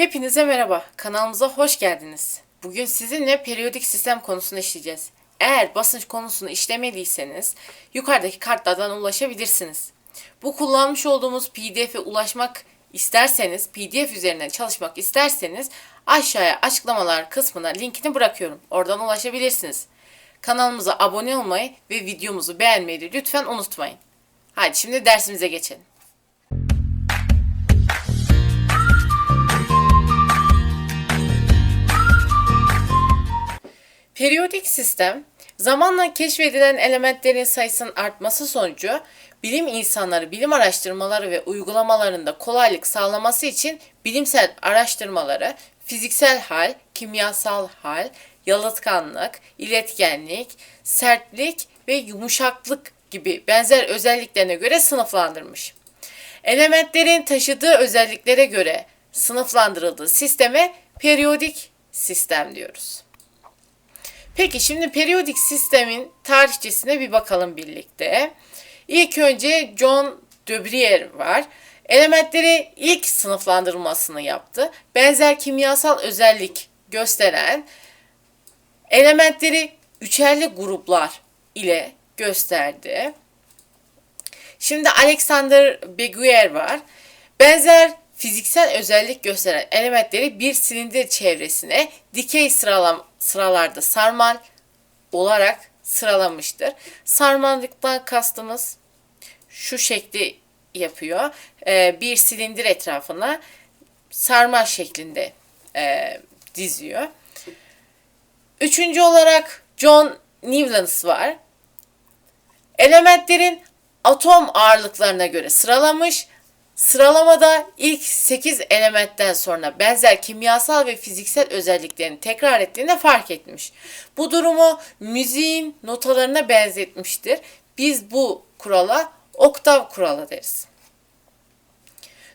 Hepinize merhaba, kanalımıza hoş geldiniz. Bugün sizinle periyodik sistem konusunu işleyeceğiz. Eğer basınç konusunu işlemediyseniz yukarıdaki kartlardan ulaşabilirsiniz. Bu kullanmış olduğumuz PDF'e ulaşmak isterseniz, PDF üzerinden çalışmak isterseniz aşağıya açıklamalar kısmına linkini bırakıyorum. Oradan ulaşabilirsiniz. Kanalımıza abone olmayı ve videomuzu beğenmeyi lütfen unutmayın. Hadi şimdi dersimize geçelim. Periyodik sistem, zamanla keşfedilen elementlerin sayısının artması sonucu bilim insanları bilim araştırmaları ve uygulamalarında kolaylık sağlaması için bilimsel araştırmaları fiziksel hal, kimyasal hal, yalıtkanlık, iletkenlik, sertlik ve yumuşaklık gibi benzer özelliklerine göre sınıflandırmış. Elementlerin taşıdığı özelliklere göre sınıflandırıldığı sisteme periyodik sistem diyoruz. Peki şimdi periyodik sistemin tarihçesine bir bakalım birlikte. İlk önce John de Bruyere var. Elementleri ilk sınıflandırmasını yaptı. Benzer kimyasal özellik gösteren elementleri üçerli gruplar ile gösterdi. Şimdi Alexander Beguer var. Benzer fiziksel özellik gösteren elementleri bir silindir çevresine dikey sıralam sıralarda sarmal olarak sıralamıştır. Sarmallıktan kastımız şu şekli yapıyor. Ee, bir silindir etrafına sarmal şeklinde e, diziyor. Üçüncü olarak John Newlands var. Elementlerin atom ağırlıklarına göre sıralamış. Sıralamada ilk 8 elementten sonra benzer kimyasal ve fiziksel özelliklerini tekrar ettiğinde fark etmiş. Bu durumu müziğin notalarına benzetmiştir. Biz bu kurala oktav kuralı deriz.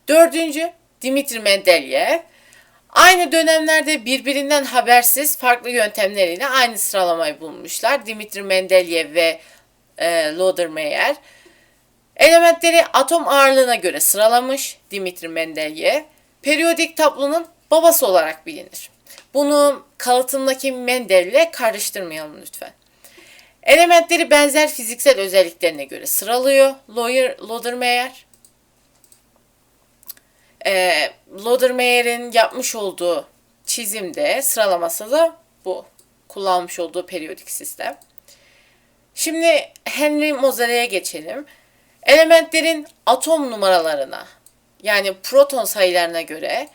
Dördüncü Dimitri Mendeleev. Aynı dönemlerde birbirinden habersiz farklı yöntemleriyle aynı sıralamayı bulmuşlar. Dimitri Mendeleev ve e, Lodermeyer. Elementleri atom ağırlığına göre sıralamış Dimitri Mendeleev. Periyodik tablonun babası olarak bilinir. Bunu kalıtımdaki Mendel ile karıştırmayalım lütfen. Elementleri benzer fiziksel özelliklerine göre sıralıyor Lawyer, Lodermeyer. Ee, Lodermeyer'in yapmış olduğu çizimde sıralaması da bu. Kullanmış olduğu periyodik sistem. Şimdi Henry Moseley'e geçelim. Elementlerin atom numaralarına yani proton sayılarına göre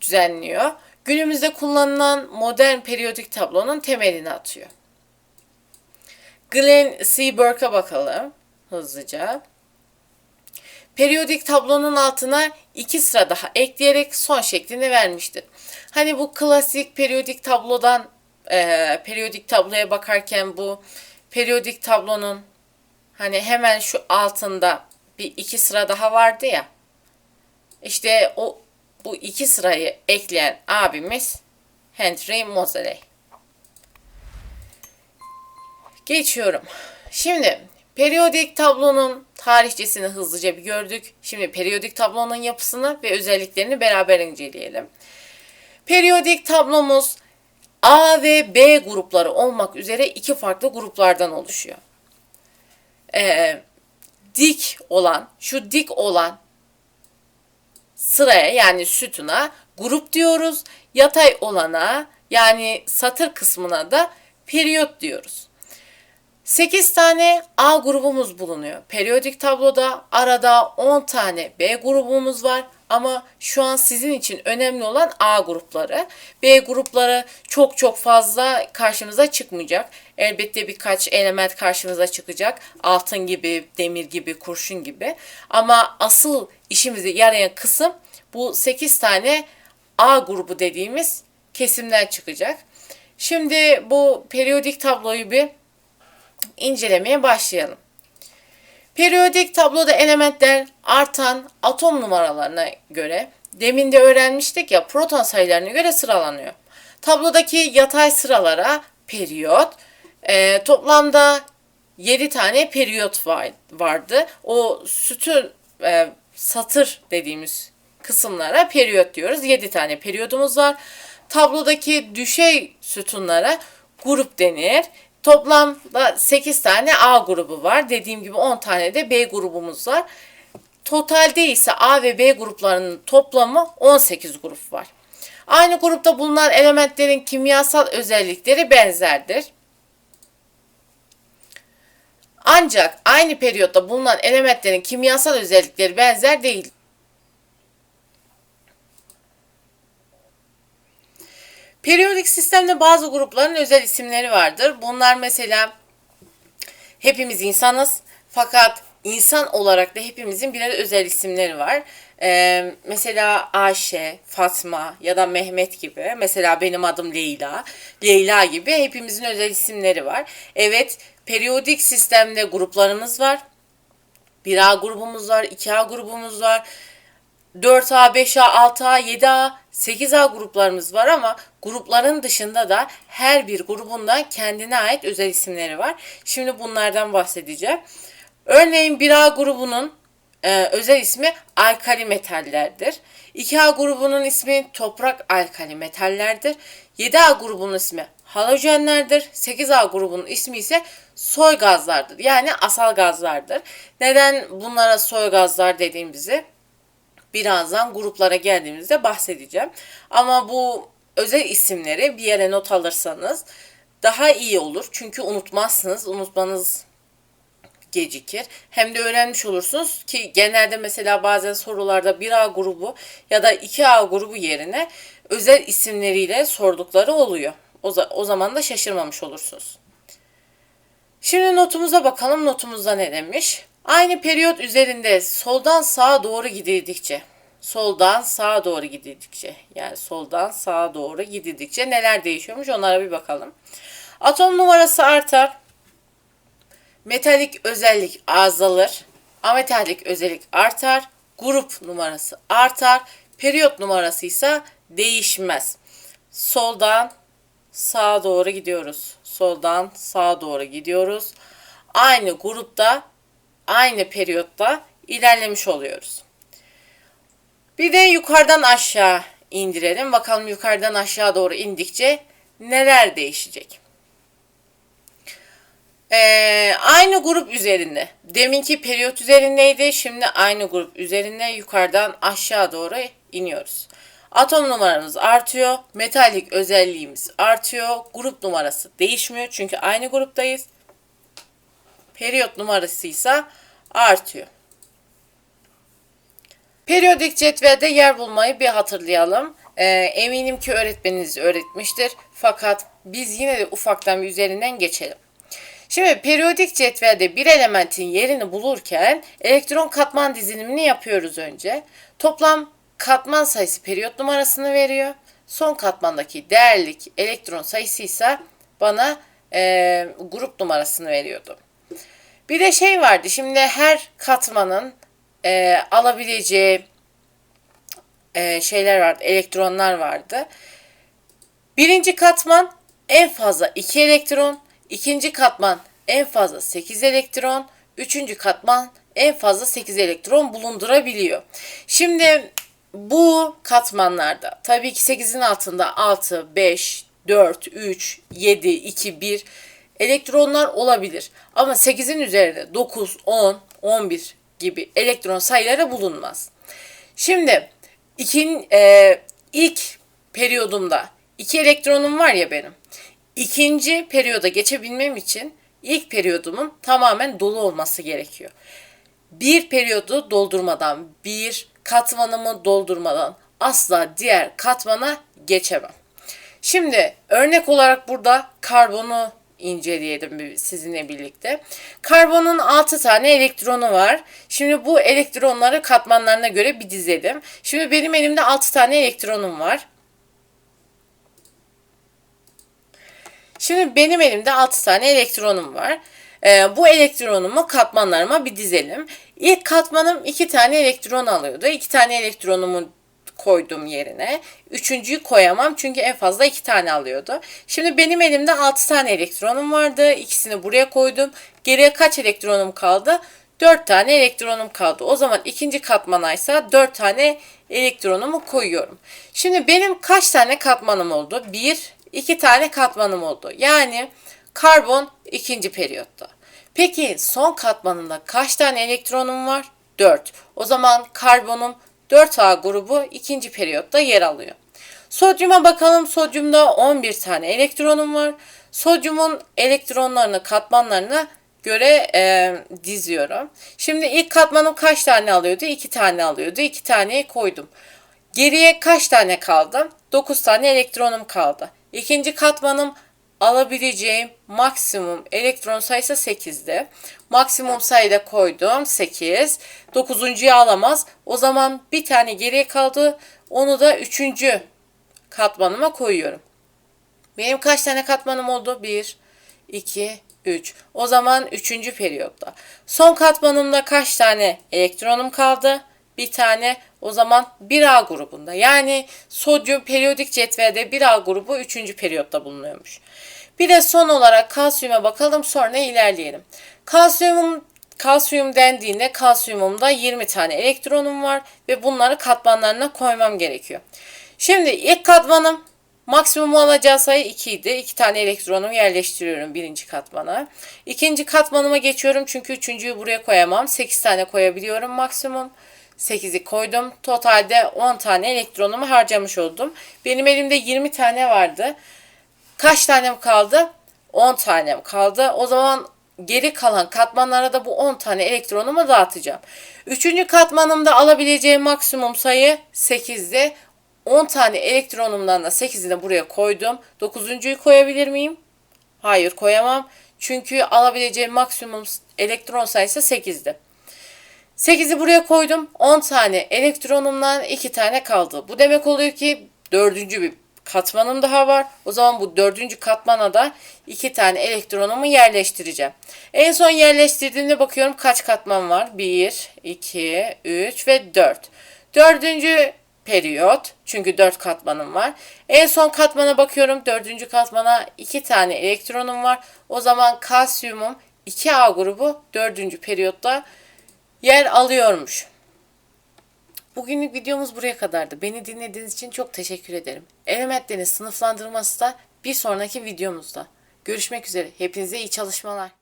düzenliyor. Günümüzde kullanılan modern periyodik tablonun temelini atıyor. Glenn C. Burke'a bakalım hızlıca. Periyodik tablonun altına iki sıra daha ekleyerek son şeklini vermiştir. Hani bu klasik periyodik tablodan e, periyodik tabloya bakarken bu periyodik tablonun Hani hemen şu altında bir iki sıra daha vardı ya. İşte o bu iki sırayı ekleyen abimiz Henry Moseley. Geçiyorum. Şimdi periyodik tablonun tarihçesini hızlıca bir gördük. Şimdi periyodik tablonun yapısını ve özelliklerini beraber inceleyelim. Periyodik tablomuz A ve B grupları olmak üzere iki farklı gruplardan oluşuyor e, dik olan, şu dik olan sıraya yani sütuna grup diyoruz. Yatay olana yani satır kısmına da periyot diyoruz. 8 tane A grubumuz bulunuyor. Periyodik tabloda arada 10 tane B grubumuz var. Ama şu an sizin için önemli olan A grupları. B grupları çok çok fazla karşımıza çıkmayacak. Elbette birkaç element karşımıza çıkacak. Altın gibi, demir gibi, kurşun gibi. Ama asıl işimizi yarayan kısım bu 8 tane A grubu dediğimiz kesimden çıkacak. Şimdi bu periyodik tabloyu bir incelemeye başlayalım. Periyodik tabloda elementler artan atom numaralarına göre demin de öğrenmiştik ya proton sayılarına göre sıralanıyor. Tablodaki yatay sıralara periyot, e, toplamda 7 tane periyot var, vardı. O sütun e, satır dediğimiz kısımlara periyot diyoruz. 7 tane periyodumuz var. Tablodaki düşey sütunlara grup denir. Toplamda 8 tane A grubu var. Dediğim gibi 10 tane de B grubumuz var. Totalde ise A ve B gruplarının toplamı 18 grup var. Aynı grupta bulunan elementlerin kimyasal özellikleri benzerdir. Ancak aynı periyotta bulunan elementlerin kimyasal özellikleri benzer değil. Periyodik sistemde bazı grupların özel isimleri vardır. Bunlar mesela hepimiz insanız fakat insan olarak da hepimizin birer özel isimleri var. Ee, mesela Ayşe, Fatma ya da Mehmet gibi. Mesela benim adım Leyla. Leyla gibi hepimizin özel isimleri var. Evet, periyodik sistemde gruplarımız var. 1A grubumuz var, 2A grubumuz var. 4A, 5A, 6A, 7A, 8A gruplarımız var ama grupların dışında da her bir grubunda kendine ait özel isimleri var. Şimdi bunlardan bahsedeceğim. Örneğin 1A grubunun e, özel ismi alkali metallerdir. 2A grubunun ismi toprak alkali metallerdir. 7A grubunun ismi halojenlerdir. 8A grubunun ismi ise soy gazlardır. Yani asal gazlardır. Neden bunlara soy gazlar dediğimizi birazdan gruplara geldiğimizde bahsedeceğim. Ama bu özel isimleri bir yere not alırsanız daha iyi olur. Çünkü unutmazsınız. Unutmanız gecikir. Hem de öğrenmiş olursunuz ki genelde mesela bazen sorularda 1A grubu ya da 2A grubu yerine özel isimleriyle sordukları oluyor. O, o zaman da şaşırmamış olursunuz. Şimdi notumuza bakalım. Notumuzda ne demiş? Aynı periyot üzerinde soldan sağa doğru gidildikçe, soldan sağa doğru gidildikçe, yani soldan sağa doğru gidildikçe neler değişiyormuş onlara bir bakalım. Atom numarası artar. Metalik özellik azalır. Ametalik özellik artar. Grup numarası artar. Periyot numarası ise değişmez. Soldan sağa doğru gidiyoruz. Soldan sağa doğru gidiyoruz. Aynı grupta aynı periyotta ilerlemiş oluyoruz. Bir de yukarıdan aşağı indirelim. Bakalım yukarıdan aşağı doğru indikçe neler değişecek. Ee, aynı grup üzerinde. Deminki periyot üzerindeydi. Şimdi aynı grup üzerinde yukarıdan aşağı doğru iniyoruz. Atom numaramız artıyor. Metalik özelliğimiz artıyor. Grup numarası değişmiyor. Çünkü aynı gruptayız. Periyot numarası ise artıyor. Periyodik cetvelde yer bulmayı bir hatırlayalım. Ee, eminim ki öğretmeniniz öğretmiştir. Fakat biz yine de ufaktan üzerinden geçelim. Şimdi periyodik cetvelde bir elementin yerini bulurken elektron katman dizilimini yapıyoruz önce. Toplam katman sayısı periyot numarasını veriyor. Son katmandaki değerlik elektron sayısı ise bana e, grup numarasını veriyordu. Bir de şey vardı. Şimdi her katmanın e, alabileceği e, şeyler vardı. Elektronlar vardı. Birinci katman en fazla 2 elektron. ikinci katman en fazla 8 elektron. Üçüncü katman en fazla 8 elektron bulundurabiliyor. Şimdi bu katmanlarda tabii ki 8'in altında 6, 5, 4, 3, 7, 2, 1 elektronlar olabilir. Ama 8'in üzerinde 9, 10, 11 gibi elektron sayıları bulunmaz. Şimdi ikin, e, ilk periyodumda 2 elektronum var ya benim. İkinci periyoda geçebilmem için ilk periyodumun tamamen dolu olması gerekiyor. Bir periyodu doldurmadan, bir katmanımı doldurmadan asla diğer katmana geçemem. Şimdi örnek olarak burada karbonu inceleyelim sizinle birlikte. Karbonun 6 tane elektronu var. Şimdi bu elektronları katmanlarına göre bir dizelim. Şimdi benim elimde 6 tane elektronum var. Şimdi benim elimde 6 tane elektronum var. Ee, bu elektronumu katmanlarıma bir dizelim. İlk katmanım 2 tane elektron alıyordu. 2 tane elektronumu koydum yerine. Üçüncüyü koyamam çünkü en fazla iki tane alıyordu. Şimdi benim elimde altı tane elektronum vardı. İkisini buraya koydum. Geriye kaç elektronum kaldı? Dört tane elektronum kaldı. O zaman ikinci katmana ise dört tane elektronumu koyuyorum. Şimdi benim kaç tane katmanım oldu? Bir, iki tane katmanım oldu. Yani karbon ikinci periyotta. Peki son katmanında kaç tane elektronum var? 4. O zaman karbonum 4A grubu ikinci periyotta yer alıyor. Sodyuma bakalım. Sodyumda 11 tane elektronum var. Sodyumun elektronlarını katmanlarına göre e, diziyorum. Şimdi ilk katmanım kaç tane alıyordu? 2 tane alıyordu. 2 taneyi koydum. Geriye kaç tane kaldı? 9 tane elektronum kaldı. İkinci katmanım alabileceğim maksimum elektron sayısı 8'di. Maksimum sayıda koydum 8. Dokuzuncuyu alamaz. O zaman bir tane geriye kaldı. Onu da üçüncü katmanıma koyuyorum. Benim kaç tane katmanım oldu? 1, 2, 3. O zaman üçüncü periyotta. Son katmanımda kaç tane elektronum kaldı? Bir tane. O zaman 1A grubunda. Yani sodyum periyodik cetvelde 1A grubu üçüncü periyotta bulunuyormuş. Bir de son olarak kalsiyuma bakalım sonra ilerleyelim. Kalsiyum kalsiyum dendiğinde kalsiyumumda 20 tane elektronum var ve bunları katmanlarına koymam gerekiyor. Şimdi ilk katmanım maksimum alacağı sayı 2 idi. 2 tane elektronumu yerleştiriyorum birinci katmana. İkinci katmanıma geçiyorum çünkü üçüncüyü buraya koyamam. 8 tane koyabiliyorum maksimum. 8'i koydum. Totalde 10 tane elektronumu harcamış oldum. Benim elimde 20 tane vardı. Kaç tanem kaldı? 10 tanem kaldı. O zaman geri kalan katmanlara da bu 10 tane elektronumu dağıtacağım. Üçüncü katmanımda alabileceğim maksimum sayı 8'di. 10 tane elektronumdan da 8'ini de buraya koydum. 9.'yu koyabilir miyim? Hayır koyamam. Çünkü alabileceğim maksimum elektron sayısı 8'di. 8'i buraya koydum. 10 tane elektronumdan 2 tane kaldı. Bu demek oluyor ki dördüncü bir katmanım daha var. O zaman bu dördüncü katmana da 2 tane elektronumu yerleştireceğim. En son yerleştirdiğimde bakıyorum kaç katman var. 1, 2, 3 ve 4. Dördüncü periyot. Çünkü 4 katmanım var. En son katmana bakıyorum. Dördüncü katmana 2 tane elektronum var. O zaman kalsiyumum 2A grubu dördüncü periyotta yer alıyormuş. Bugünlük videomuz buraya kadardı. Beni dinlediğiniz için çok teşekkür ederim. Elementlerin sınıflandırması da bir sonraki videomuzda. Görüşmek üzere. Hepinize iyi çalışmalar.